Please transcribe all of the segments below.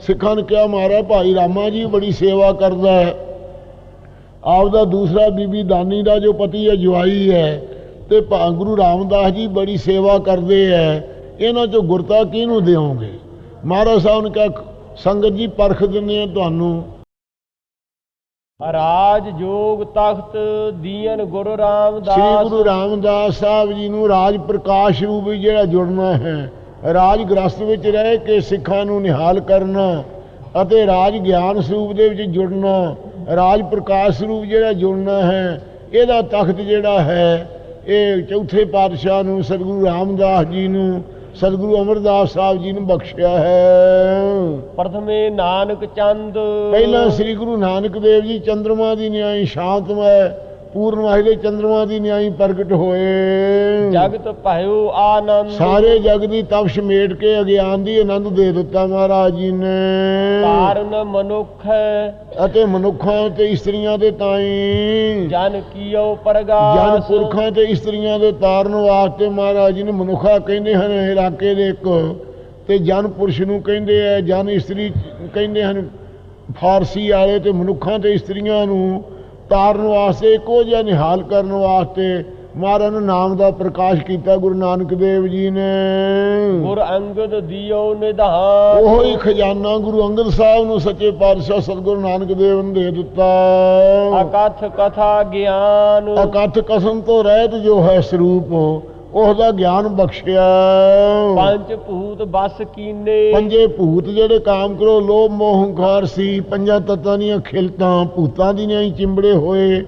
ਸਿੱਖਾਂ ਨੇ ਕਿਹਾ ਮਹਾਰਾਜ ਭਾਈ ਰਾਮਾ ਜੀ ਬੜੀ ਸੇਵਾ ਕਰਦਾ ਹੈ। ਆਪਦਾ ਦੂਸਰਾ ਬੀਬੀ ਦਾਨੀ ਦਾ ਜੋ ਪਤੀ ਹੈ ਜਵਾਈ ਹੈ ਤੇ ਭਾ- ਗੁਰੂ ਰਾਮਦਾਸ ਜੀ ਬੜੀ ਸੇਵਾ ਕਰਦੇ ਐ ਇਹਨਾਂ ਚੋਂ ਗੁਰਤਾ ਕਿਹਨੂੰ ਦਿਓਗੇ? ਮਹਾਰਾਜ ਸਾਹਿਬ ਨੇ ਕਿਹਾ ਸੰਗਤ ਜੀ ਪਰਖ ਦਿੰਦੇ ਆ ਤੁਹਾਨੂੰ। ਰਾਜ ਜੋਗ ਤਖਤ ਦੀਨ ਗੁਰੂ ਸ੍ਰੀ ਰਾਮਦਾਸ ਗੁਰੂ ਰਾਮਦਾਸ ਸਾਹਿਬ ਜੀ ਨੂੰ ਰਾਜ ਪ੍ਰਕਾਸ਼ ਰੂਪ ਜਿਹੜਾ ਜੁੜਨਾ ਹੈ ਰਾਜ ਗ੍ਰਸਤ ਵਿੱਚ ਰਹਿ ਕੇ ਸਿੱਖਾਂ ਨੂੰ ਨਿਹਾਲ ਕਰਨਾ ਅਤੇ ਰਾਜ ਗਿਆਨ ਸਰੂਪ ਦੇ ਵਿੱਚ ਜੁੜਨਾ ਰਾਜ ਪ੍ਰਕਾਸ਼ ਸਰੂਪ ਜਿਹੜਾ ਜੁੜਨਾ ਹੈ ਇਹਦਾ ਤਖਤ ਜਿਹੜਾ ਹੈ ਇਹ ਚੌਥੇ ਪਾਤਸ਼ਾਹ ਨੂੰ ਸਤਿਗੁਰੂ ਰਾਮਦਾਸ ਜੀ ਨੂੰ ਸਤਿਗੁਰੂ ਅਮਰਦਾਸ ਸਾਹਿਬ ਜੀ ਨੂੰ ਬਖਸ਼ਿਆ ਹੈ। ਪ੍ਰਥਮੇ ਨਾਨਕ ਚੰਦ। ਪਹਿਲਾਂ ਸ੍ਰੀ ਗੁਰੂ ਨਾਨਕ ਦੇਵ ਜੀ ਚੰਦਰਮਾ ਦੀ ਨਿਆਈ ਸ਼ਾਂਤਮੈ ਪੂਰਨਮਾਹੀ ਦੇ ਚੰਦਰਮਾ ਦੀ ਨਿਆਈ ਪ੍ਰਗਟ ਹੋਏ। ਜਗਤ ਭਇਓ ਆਨੰਦ। ਸਾਰੇ ਜਗ ਦੀ ਤਪਸ਼ ਮੇਟ ਕੇ ਅਗਿਆਨ ਦੀ ਆਨੰਦ ਦੇ ਦਿੱਤਾ ਮਹਾਰਾਜ ਜੀ ਨੇ। ਕਾਰਨ ਮਨੁੱਖ। ਅਤੇ ਮਨੁੱਖਾਂ ਤੇ ਇਸਤਰੀਆਂ ਦੇ ਤਾਈਂ। ਜਨ ਕੀਓ ਜਨ ਪ੍ਰਗਾਸ ਪੁਰਖਾਂ ਤੇ ਇਸਤਰੀਆਂ ਦੇ ਤਾਰਨ ਵਾਸਤੇ ਮਹਾਰਾਜ ਜੀ ਨੇ ਮਨੁੱਖਾ ਕਹਿੰਦੇ ਹਨ ਇਲਾਕੇ ਦੇ ਇੱਕ। ਤੇ ਜਨ ਪੁਰਸ਼ ਨੂੰ ਕਹਿੰਦੇ ਆ ਜਨ ਇਸਤਰੀ ਕਹਿੰਦੇ ਹਨ ਫਾਰਸੀ ਵਾਲੇ ਤੇ ਮਨੁੱਖਾਂ ਤੇ ਇਸਤਰੀਆਂ ਨੂੰ ਤਾਰਨ ਵਾਸਤੇ ਇੱਕੋ ਜਿਹਾ ਨਿਹਾਲ ਕਰਨ ਵਾਸਤੇ ਮਹਾਰਾਜ ਨਾਮ ਦਾ ਪ੍ਰਕਾਸ਼ ਕੀਤਾ ਗੁਰੂ ਨਾਨਕ ਦੇਵ ਜੀ ਨੇ। ਗੁਰ ਅੰਗਦ ਦਿਓ ਨਿਧਾਨ। ਉਹੋ ਹੀ ਖਜ਼ਾਨਾ ਗੁਰੂ ਅੰਗਦ ਸਾਹਿਬ ਨੂੰ ਸੱਚੇ ਪਾਤਸ਼ਾਹ ਸਤਿਗੁਰੂ ਨਾਨਕ ਦੇਵ ਨੇ ਦੇ ਦਿੱਤਾ। ਅਕਥ ਕਥਾ ਗਿਆਨ। ਅਕਥ ਕਸਮ ਤੋਂ ਰਹਿਤ ਜੋ ਹੈ ਸਰੂਪ ਉਹਦਾ ਗਿਆਨ ਬਖਸ਼ਿਆ। ਪੰਜ ਭੂਤ ਬਸ ਕੀਨੇ। ਪੰਜੇ ਭੂਤ ਜਿਹੜੇ ਕਾਮ ਕਰੋ ਲੋਭ ਮੋਹ ਹੰਕਾਰ ਸੀ ਪੰਜਾਂ ਤੱਤਾਂ ਦੀਆਂ ਖਿਲਤਾਂ ਭੂਤਾਂ ਦੀਆਂ ਹੀ ਚਿੰਬੜੇ ਹੋਏ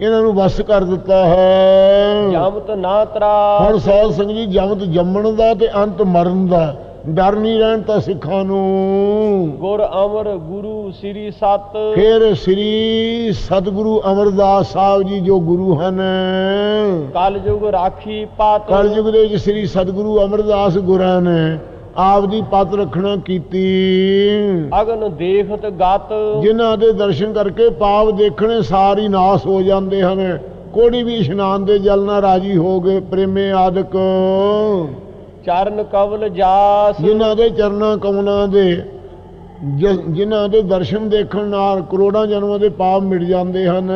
ਇਹਨਾਂ ਨੂੰ ਵਸ ਕਰ ਦਿੱਤਾ ਹੈ। ਜਮਤ ਨਾ ਤਰਾ। ਹੁਣ ਸਾਧ ਸੰਗਤ ਜੀ ਜਮਤ ਜੰਮਣ ਦਾ ਤੇ ਅੰਤ ਮਰਨ ਦਾ। ਡਰ ਨਹੀਂ ਰਹਿਣ ਤਾਂ ਸਿੱਖਾਂ ਨੂੰ। ਗੁਰ ਅਮਰ ਗੁਰੂ ਸ੍ਰੀ ਸਤ। ਫਿਰ ਸ੍ਰੀ ਸਤਿਗੁਰੂ ਅਮਰਦਾਸ ਸਾਹਿਬ ਜੀ ਜੋ ਗੁਰੂ ਹਨ। ਕਲ ਯੁਗ ਰਾਖੀ ਪਤ ਕਲਯੁਗ ਦੇ ਵਿੱਚ ਸ੍ਰੀ ਸਤਿਗੁਰੂ ਅਮਰਦਾਸ ਗੁਰਾਂ ਨੇ ਆਪ ਦੀ ਪਤ ਰੱਖਣਾ ਕੀਤੀ। ਅਗਨ ਦੇਖਤ ਗਤ। ਜਿਨ੍ਹਾਂ ਦੇ ਦਰਸ਼ਨ ਕਰਕੇ ਪਾਪ ਦੇਖਣੇ ਸਾਰੀ ਨਾਸ ਹੋ ਜਾਂਦੇ ਹਨ। ਕੋੜੀ ਵੀ ਇਸ਼ਨਾਨ ਦੇ ਜਲ ਨਾਲ ਰਾਜੀ ਹੋ ਗਏ ਪ੍ਰੇਮੇ ਆਦਿਕ। ਚਰਨ ਕਵਲ ਜਾਸ। ਜਿਨ੍ਹਾਂ ਦੇ ਚਰਨਾਂ ਕਮਲਾਂ ਦੇ ਜਿਨ੍ਹਾਂ ਦੇ ਦਰਸ਼ਨ ਦੇਖਣ ਨਾਲ ਕਰੋੜਾਂ ਜਨਮਾਂ ਦੇ ਪਾਪ ਮਿਟ ਜਾਂਦੇ ਹਨ।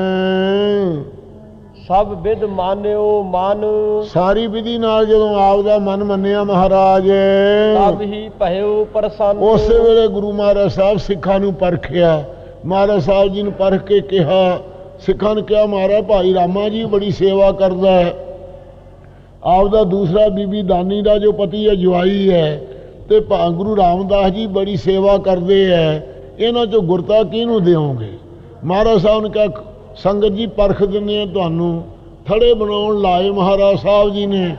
ਸਭ ਵਿਦ ਮਾਨਿਓ ਮਨ। ਸਾਰੀ ਵਿਧੀ ਨਾਲ ਜਦੋਂ ਆਪ ਦਾ ਮਨ ਮੰਨਿਆ ਮਹਾਰਾਜ ਤਬ ਹੀ ਭਇਓ ਪ੍ਰਸੰਨ। ਉਸੇ ਵੇਲੇ ਗੁਰੂ ਮਹਾਰਾਜ ਸਾਹਿਬ ਸਿੱਖਾਂ ਨੂੰ ਪਰਖਿਆ। ਮਹਾਰਾਜ ਸਾਹਿਬ ਜੀ ਨੂੰ ਪਰਖ ਕੇ ਕਿਹਾ ਸਿੱਖਾਂ ਨੇ ਕਿਹਾ ਮਹਾਰਾਜ ਭਾਈ ਰਾਮਾ ਜੀ ਬੜੀ ਸੇਵਾ ਕਰਦਾ ਹੈ। ਆਪਦਾ ਦੂਸਰਾ ਬੀਬੀ ਦਾਨੀ ਦਾ ਜੋ ਪਤੀ ਹੈ, ਜਵਾਈ ਹੈ ਤੇ ਭਾ ਗੁਰੂ ਰਾਮਦਾਸ ਜੀ ਬੜੀ ਸੇਵਾ ਕਰਦੇ ਐ ਇਹਨਾਂ ਚੋਂ ਗੁਰਤਾ ਕਿਹਨੂੰ ਦਿਓਗੇ? ਮਹਾਰਾਜ ਸਾਹਿਬ ਨੇ ਕਿਹਾ, ਸੰਗਤ ਜੀ, ਪਰਖ ਦਿੰਦੇ ਆ ਤੁਹਾਨੂੰ। ਥੜੇ ਬਣਾਉਣ ਲਾਏ ਮਹਾਰਾਜ ਸਾਹਿਬ ਜੀ ਨੇ।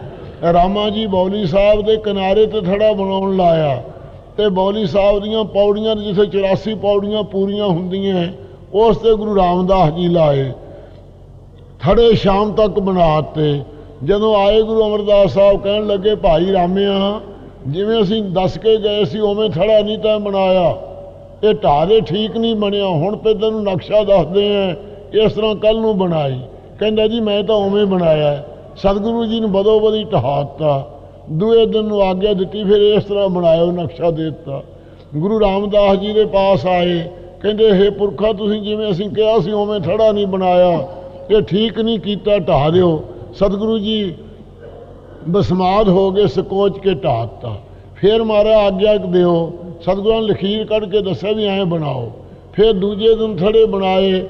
ਰਾਮਾ ਜੀ, ਬੌਲੀ ਸਾਹਿਬ ਦੇ ਕਿਨਾਰੇ ਤੇ ਥੜਾ ਬਣਾਉਣ ਲਾਇਆ। ਤੇ ਬੌਲੀ ਸਾਹਿਬ ਦੀਆਂ ਪੌੜੀਆਂ ਤੇ ਜਿੱਥੇ 84 ਪੌੜੀਆਂ ਪੂਰੀਆਂ ਹੁੰਦੀਆਂ ਉਸ ਤੇ ਗੁਰੂ ਰਾਮਦਾਸ ਜੀ ਲਾਏ। ਥੜੇ ਸ਼ਾਮ ਤੱਕ ਬਣਾਤੇ ਜਦੋਂ ਆਏ ਗੁਰੂ ਅਮਰਦਾਸ ਸਾਹਿਬ ਕਹਿਣ ਲੱਗੇ, ਭਾਈ ਰਾਮਿਆ ਜਿਵੇਂ ਅਸੀਂ ਦੱਸ ਕੇ ਗਏ ਸੀ, ਉਵੇਂ ਥੜਾ ਨਹੀਂ ਤਾਂ ਬਣਾਇਆ ਇਹ ਢਾਰੇ ਠੀਕ ਨਹੀਂ ਬਣਿਆ, ਹੁਣ ਤੇ ਤੈਨੂੰ ਨਕਸ਼ਾ ਦੱਸਦੇ ਆ ਇਸ ਤਰ੍ਹਾਂ ਕੱਲ ਨੂੰ ਬਣਾਈ? ਕਹਿੰਦਾ, ਜੀ, ਮੈਂ ਤਾਂ ਉਵੇਂ ਬਣਾਇਆ ਸਤਿਗੁਰੂ ਜੀ ਨੂੰ ਬਦੋ ਬਦੀ ਢਹਾਤਾ। ਦੂਏ ਦਿਨ ਨੂੰ ਆਗਿਆ ਦਿੱਤੀ, ਫਿਰ ਇਸ ਤਰ੍ਹਾਂ ਬਣਾਇਓ ਨਕਸ਼ਾ ਦੇ ਦਿੱਤਾ। ਗੁਰੂ ਰਾਮਦਾਸ ਜੀ ਦੇ ਪਾਸ ਆਏ। ਕਹਿੰਦੇ, ਹੇ ਪੁਰਖਾ, ਤੁਸੀਂ ਜਿਵੇਂ ਅਸੀਂ ਕਿਹਾ ਸੀ, ਉਵੇਂ ਥੜਾ ਨਹੀਂ ਬਣਾਇਆ। ਇਹ ਠੀਕ ਨਹੀਂ ਕੀਤਾ ਢਾ ਦਿਓ। ਸਤਿਗੁਰੂ ਜੀ ਬਸਮਾਦ ਹੋ ਗਏ ਸਕੋਚ ਕੇ ਢਾਤਾ ਫਿਰ ਮਾਰਾ ਆਗਿਆ ਦਿਓ। ਸਤਿਗੁਰਾਂ ਨੇ ਲਖੀਰ ਕੱਢ ਕੇ ਦੱਸਿਆ ਵੀ ਐਂ ਬਣਾਓ। ਫਿਰ ਦੂਜੇ ਦਿਨ ਥੜੇ ਬਣਾਏ।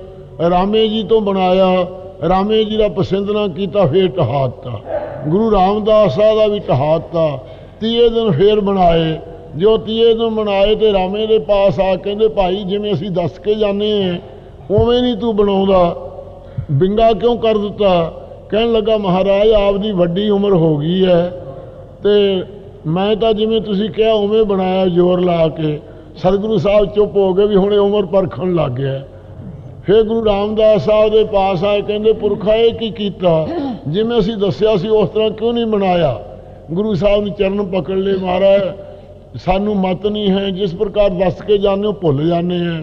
ਰਾਮੇ ਜੀ ਤੋਂ ਬਣਾਇਆ। ਰਾਮੇ ਜੀ ਦਾ ਪਸੰਦ ਨਾ ਕੀਤਾ, ਫੇਰ ਢਹਾਤਾ। ਗੁਰੂ ਰਾਮਦਾਸ ਸਾਹਿਬ ਦਾ ਵੀ ਢਹਾਤਾ। ਤੀਏ ਦਿਨ ਫੇਰ ਬਣਾਏ। ਜੋ ਤੀਏ ਦਿਨ ਬਣਾਏ ਤੇ ਰਾਮੇ ਦੇ ਪਾਸ ਆ ਕਹਿੰਦੇ, ਭਾਈ, ਜਿਵੇਂ ਅਸੀਂ ਦੱਸ ਕੇ ਜਾਂਦੇ ਆ, ਉਵੇਂ ਨਹੀਂ ਤੂੰ ਬਣਾਉਂਦਾ। ਬਿੰਗਾ ਕਿਉਂ ਕਰ ਦਿੱਤਾ? ਕਹਿਣ ਲੱਗਾ, ਮਹਾਰਾਜ ਆਪ ਦੀ ਵੱਡੀ ਉਮਰ ਹੋ ਗਈ ਹੈ ਤੇ ਮੈਂ ਤਾਂ ਜਿਵੇਂ ਤੁਸੀਂ ਕਿਹਾ, ਉਵੇਂ ਬਣਾਇਆ ਜ਼ੋਰ ਲਾ ਕੇ। ਸਤਿਗੁਰੂ ਸਾਹਿਬ ਚੁੱਪ ਹੋ ਗਏ ਵੀ ਹੁਣ ਇਹ ਉਮਰ ਪਰਖਣ ਲੱਗ ਗਿਆ ਫਿਰ ਗੁਰੂ ਰਾਮਦਾਸ ਸਾਹਿਬ ਦੇ ਪਾਸ ਆਏ, ਕਹਿੰਦੇ, ਪੁਰਖਾ ਇਹ ਕੀ ਕੀਤਾ? ਜਿਵੇਂ ਅਸੀਂ ਦੱਸਿਆ ਸੀ, ਉਸ ਤਰ੍ਹਾਂ ਕਿਉਂ ਨਹੀਂ ਬਣਾਇਆ? ਗੁਰੂ ਸਾਹਿਬ ਨੇ ਚਰਨ ਪਕੜ ਲਏ, ਮਹਾਰਾਜ, ਸਾਨੂੰ ਮਤ ਨਹੀਂ ਹੈ, ਜਿਸ ਪ੍ਰਕਾਰ ਦੱਸ ਕੇ ਜਾਂਦੇ ਹੋ, ਭੁੱਲ ਜਾਂਦੇ ਆ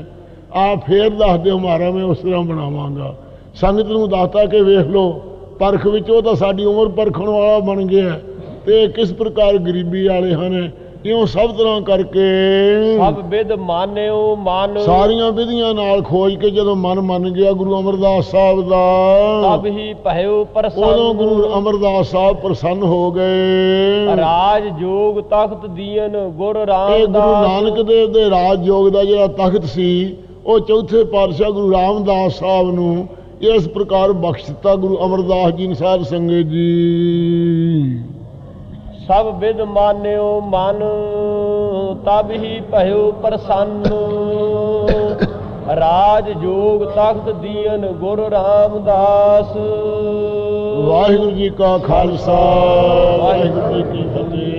ਆ ਫੇਰ ਦੱਸ ਦਿਓ, ਮਹਾਰਾਜ, ਮੈਂ ਉਸ ਤਰ੍ਹਾਂ ਬਣਾਵਾਂਗਾ। ਸੰਗਤ ਨੂੰ ਦੱਸਤਾ ਕਿ ਵੇਖ ਲਓ ਪਰਖ ਵਿੱਚ ਉਹ ਤਾਂ ਸਾਡੀ ਉਮਰ ਪਰਖਣ ਵਾਲਾ ਬਣ ਗਿਆ। ਤੇ ਇਹ ਕਿਸ ਪ੍ਰਕਾਰ ਗਰੀਬੀ ਵਾਲੇ ਹਨ? ਇਉਂ ਸਭ ਤਰ੍ਹਾਂ ਕਰਕੇ ਸਭ ਵਿਦ ਮਾਨਿਓ ਮਨ। ਸਾਰੀਆਂ ਵਿਧੀਆਂ ਨਾਲ ਖੋਜ ਕੇ ਜਦੋਂ ਮਨ ਮੰਨ ਗਿਆ ਗੁਰੂ ਅਮਰਦਾਸ ਸਾਹਿਬ ਦਾ ਤਬ ਹੀ ਭਇਓ ਉਦੋਂ ਗੁਰੂ ਪ੍ਰਸੰਨ ਅਮਰਦਾਸ ਸਾਹਿਬ ਪ੍ਰਸੰਨ ਹੋ ਗਏ। ਰਾਜ ਜੋਗ ਤਖਤ ਦੀਨ ਗੁਰ ਇਹ ਰਾਮਦਾਸ ਗੁਰੂ ਨਾਨਕ ਦੇਵ ਦੇ ਰਾਜ ਯੋਗ ਦਾ ਜਿਹੜਾ ਤਖਤ ਸੀ ਉਹ ਚੌਥੇ ਪਾਤਸ਼ਾਹ ਗੁਰੂ ਰਾਮਦਾਸ ਸਾਹਿਬ ਨੂੰ ਇਸ ਪ੍ਰਕਾਰ ਬਖਸ਼ ਦਿੱਤਾ ਗੁਰੂ ਅਮਰਦਾਸ ਜੀ ਨੇ ਸਾਹਿਬ ਸੰਗਤ ਜੀ। ਸਭ ਵਿਦ ਮਾਨਿਓ ਮਨ ਤਬ ਹੀ ਭਇਓ ਪ੍ਰਸੰਨ। ਰਾਜ ਜੋਗ ਤਖਤ ਦੀਨ ਗੁਰ ਰਾਮਦਾਸ। ਵਾਹਿਗੁਰੂ ਜੀ ਕਾ ਖਾਲਸਾ ਵਾਹਿਗੁਰੂ ਜੀ ਕੀ ਫਤਿਹ।